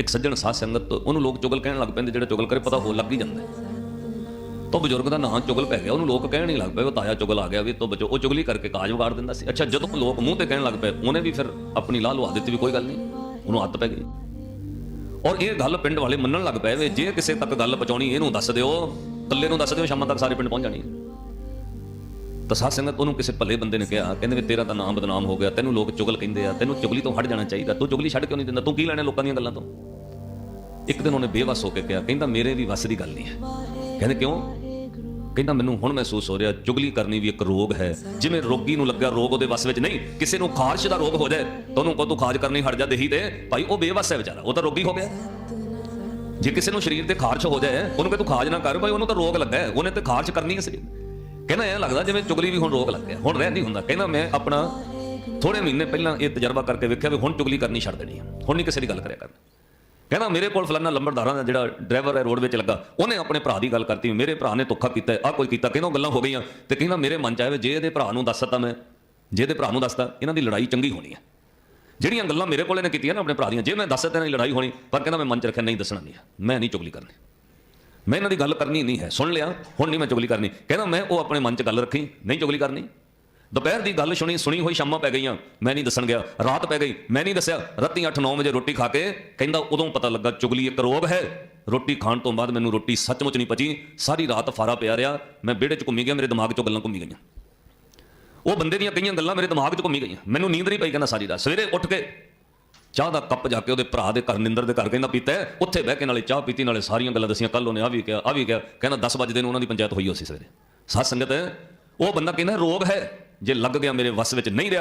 ਇੱਕ ਸੱਜਣ ਸਾਧ ਸੰਗਤ, ਉਹਨੂੰ ਲੋਕ ਚੁਗਲ ਕਹਿਣ ਲੱਗ ਪੈਂਦੇ, ਜਿਹੜਾ ਚੁਗਲ ਕਰੇ ਪਤਾ ਹੋ ਲੱਗ ਹੀ ਜਾਂਦਾ। ਹੈ। ਬਜ਼ੁਰਗ ਦਾ ਨਾਂ ਚੁਗਲ ਪੈ ਗਿਆ, ਉਹਨੂੰ ਲੋਕ ਕਹਿਣ ਨਹੀਂ ਲੱਗ ਪਏ ਉਹ ਤਾਇਆ ਚੁਗਲ ਆ ਗਿਆ ਵੀ, ਤੋਂ ਬਚੋ, ਉਹ ਚੁਗਲੀ ਕਰਕੇ ਕਾਜ ਵਿਗਾੜ ਦਿੰਦਾ ਸੀ। ਅੱਛਾ, ਜਦੋਂ ਲੋਕ ਮੂੰਹ ਤੇ ਕਹਿਣ ਲੱਗ ਪਏ, ਉਹਨੇ ਵੀ ਫਿਰ ਆਪਣੀ ਲਾਹ ਲਵਾ ਦਿੱਤੀ ਵੀ ਕੋਈ ਗੱਲ ਨਹੀਂ, ਉਹਨੂੰ ਹੱਥ ਪੈ ਗਈ। ਔਰ ਇਹ ਗੱਲ ਪਿੰਡ ਵਾਲੇ ਮੰਨਣ ਲੱਗ ਪਏ ਵੀ ਜੇ ਕਿਸੇ ਤੱਕ ਗੱਲ ਪਹੁੰਚਾਉਣੀ, ਇਹਨੂੰ ਦੱਸ ਦਿਓ ਕੱਲੇ ਨੂੰ ਦੱਸ ਦਿਓ, ਸ਼ਾਮਾਂ ਤੱਕ ਸਾਰੇ ਪਿੰਡ ਪਹੁੰਚ ਜਾਣੀ। ਤਾਂ ਸਾਧ ਸੰਗਤ ਉਹਨੂੰ ਕਿਸੇ ਭੱਲੇ ਬੰਦੇ ਨੇ ਕਿਹਾ, ਕਹਿੰਦੇ ਵੀ ਤੇਰਾ ਤਾਂ ਨਾਮ ਬਦਨਾਮ ਹੋ ਗਿਆ, ਤੈਨੂੰ ਲੋਕ ਚੁਗਲ ਕਹਿੰਦੇ ਆ, ਤੈਨੂੰ ਚੁਗਲੀ ਤੋਂ ਹਟ ਜਾਣਾ ਚਾਹੀਦਾ, ਤੂੰ ਚੁਗਲੀ ਛੱਡ ਕਿਉਂ ਨਹੀਂ ਦਿੰਦਾ, ਤੂੰ ਕੀ ਲੈਣਾ ਲੋਕਾਂ ਦੀਆਂ ਗੱਲਾਂ ਤੋਂ? ਇੱਕ ਦਿਨ ਉਹਨੇ ਬੇਵਸ ਹੋ ਕੇ ਕਿਹਾ, ਕਹਿੰਦਾ ਮੇਰੇ ਵੀ ਵੱਸ ਦੀ ਗੱਲ ਨਹੀਂ ਹੈ। ਕਹਿੰਦੇ ਕਿਉਂ? ਕਹਿੰਦਾ ਮੈਨੂੰ ਹੁਣ ਮਹਿਸੂਸ ਹੋ ਰਿਹਾ ਚੁਗਲੀ ਕਰਨੀ ਵੀ ਇੱਕ ਰੋਗ ਹੈ। ਜਿਵੇਂ ਰੋਗੀ ਨੂੰ ਲੱਗਿਆ ਰੋਗ ਉਹਦੇ ਵੱਸ ਵਿੱਚ ਨਹੀਂ, ਕਿਸੇ ਨੂੰ ਖਾਰਸ਼ ਦਾ ਰੋਗ ਹੋ ਜਾਏ, ਤਾਂ ਉਹਨੂੰ ਕਹੋ ਤੂੰ ਖਾਜ ਕਰਨੀ ਹਟ ਜਾ ਦੇਹੀ ਤੇ। ਭਾਈ, ਉਹ ਬੇਵਸ ਹੈ ਵਿਚਾਰਾ, ਉਹ ਤਾਂ ਰੋਗੀ ਹੋ ਗਿਆ। ਜੇ ਕਿਸੇ ਨੂੰ ਸਰੀਰ ਤੇ ਖਾਰਸ਼ ਹੋ ਜਾਏ, ਉਹਨੂੰ ਕਿ ਤੂੰ ਖਾਜ ਨਾ ਕਰ, ਭਾਈ, ਉਹਨੂੰ ਤਾਂ ਰੋਗ ਲੱਗਾ ਉਹਨੇ ਤੇ ਖਾਰਸ਼ ਕਰਨੀ ਹੈ ਸਰੀਰ। ਕਹਿੰਦਾ ਐਂ ਲੱਗਦਾ ਜਿਵੇਂ ਚੁਗਲੀ ਵੀ ਹੁਣ ਰੋਗ ਲੱਗ ਗਿਆ, ਹੁਣ ਰਹਿ ਨਹੀਂ ਹੁੰਦਾ। ਕਹਿੰਦਾ ਮੈਂ ਆਪਣਾ ਥੋੜੇ ਮਹੀਨੇ ਪਹਿਲਾਂ ਇਹ ਤਜਰਬਾ ਕਰਕੇ ਵੇਖਿਆ ਵੀ ਹੁਣ ਚੁਗਲੀ ਕਰਨੀ ਛੱਡ ਦੇਣੀ ਹੈ। ਹੁਣ ਨਹੀਂ ਕਿਸੇ ਦੀ ਗੱਲ ਕਰਿਆ ਕਰਨੀ। ਕਹਿੰਦਾ ਮੇਰੇ ਕੋਲ ਫਲਾਨਾ ਲੰਬੜਦਾਰਾਂ ਦਾ ਜਿਹੜਾ ਡਰਾਈਵਰ ਹੈ ਰੋਡ ਵਿੱਚ ਲੱਗਾ, ਉਹਨੇ ਆਪਣੇ ਭਰਾ ਦੀ ਗੱਲ ਕਰਤੀ, ਮੇਰੇ ਭਰਾ ਨੇ ਧੋਖਾ ਕੀਤਾ ਆ ਕੋਈ ਕੀਤਾ ਕਹਿੰਦਾ ਗੱਲਾਂ ਹੋ ਗਈਆਂ? ਤੇ ਕਹਿੰਦਾ ਮੇਰੇ ਮਨ ਚ ਆਵੇ ਜੇ ਇਹਦੇ ਭਰਾ ਨੂੰ ਦੱਸਤਾ ਮੈਂ, ਜੇ ਇਹਦੇ ਭਰਾ ਨੂੰ ਦੱਸਤਾ, ਇਹਨਾਂ ਦੀ ਲੜਾਈ ਚੰਗੀ ਹੋਣੀ ਹੈ। ਜਿਹੜੀਆਂ ਗੱਲਾਂ ਮੇਰੇ ਕੋਲ ਇਹਨੇ ਕੀਤੀਆਂ ਨਾ ਆਪਣੇ ਭਰਾ ਦੀਆਂ, ਜੇ ਮੈਂ ਦੱਸ ਦਿੱਤਾ ਇਹਨਾਂ ਦੀ ਲੜਾਈ ਹੋਣੀ, ਪਰ ਕਹਿੰਦਾ ਮੈਂ ਮਨ ਚ ਰੱਖਿਆ ਨਹੀਂ ਦੱਸਣਾ ਨਹੀਂ ਹੈ, ਮੈਂ ਨਹੀਂ ਚੁਗਲੀ ਕਰਨੀ। ਮੈਂ ਇਹਨਾਂ ਦੀ ਗੱਲ ਕਰਨੀ ਨਹੀਂ ਹੈ, ਸੁਣ ਲਿਆ, ਹੁਣ ਨਹੀਂ ਮੈਂ ਚੁਗਲੀ ਕਰਨੀ। ਕਹਿੰਦਾ ਮੈਂ ਉਹ ਆਪਣੇ ਮਨ ਚ ਗੱਲ ਰੱਖੀ, ਨਹੀਂ ਚੁਗਲੀ ਕਰਨੀ। ਦੁਪਹਿਰ ਦੀ ਗੱਲ ਸੁਣੀ ਸੁਣੀ ਹੋਈ ਸ਼ਾਮਾਂ ਪੈ ਗਈਆਂ। ਮੈਂ ਨਹੀਂ ਦੱਸਣ ਗਿਆ। ਰਾਤ ਪੈ ਗਈ। ਮੈਂ ਨਹੀਂ ਦੱਸਿਆ। ਰਾਤੀ 8-9 ਵਜੇ ਰੋਟੀ ਖਾ ਕੇ ਕਹਿੰਦਾ, ਉਦੋਂ ਪਤਾ ਲੱਗਾ ਚੁਗਲੀ ਇੱਕ ਰੋਗ ਹੈ। ਰੋਟੀ ਖਾਣ ਤੋਂ ਬਾਅਦ ਮੈਨੂੰ ਰੋਟੀ ਸੱਚਮੁੱਚ ਨਹੀਂ ਪਚੀ। ਸਾਰੀ ਰਾਤ ਫਾਰਾ ਪਿਆ ਰਿਹਾ। ਮੈਂ ਵਿਹੜੇ 'ਚ ਘੁੰਮੀ ਗਿਆ। ਮੇਰੇ ਦਿਮਾਗ 'ਚੋਂ ਗੱਲਾਂ ਘੁੰਮੀ ਗਈਆਂ। ਉਹ ਬੰਦੇ ਦੀਆਂ ਕਈਆਂ ਗੱਲਾਂ ਮੇਰੇ ਦਿਮਾਗ 'ਚ ਘੁੰਮੀ ਗਈਆਂ। ਮੈਨੂੰ ਨੀਂਦ ਨਹੀਂ ਪਈ, ਕਹਿੰਦਾ ਸਾਰੀ ਰਾਤ। ਸਵੇਰੇ ਉੱਠ ਕੇ ਚਾਹ ਦਾ ਕੱਪ ਜਾ ਕੇ ਉਹਦੇ ਭਰਾ ਦੇ ਘਰ, ਨਿੰਦਰ ਦੇ ਘਰ ਕਹਿੰਦਾ, ਪੀਤਾ ਉੱਥੇ ਬਹਿ ਕੇ ਨਾਲੇ ਚਾਹ ਪੀਤੀ, ਨਾਲੇ ਸਾਰੀਆਂ ਗੱਲਾਂ ਦੱਸੀਆਂ। ਕੱਲ ਉਹਨੇ ਆ ਵੀ ਕਿਹਾ ਆ ਵੀ ਕਿਹਾ। ਕਹਿੰਦਾ 10 ਵਜੇ ਨੂੰ ਉਹਨਾਂ ਦੀ ਪੰਚਾਇਤ ਹੋਈ ਹੋਸੀ ਸਵੇਰੇ। ਸਾਧ ਸੰਗਤ, ਉਹ ਬੰਦਾ ਕਹਿੰਦਾ, ਰੋਗ ਹੈ। ਜੇ ਲੱਗ ਗਿਆ ਮੇਰੇ ਵੱਸ ਵਿੱਚ ਨਹੀਂ ਰਿਹਾ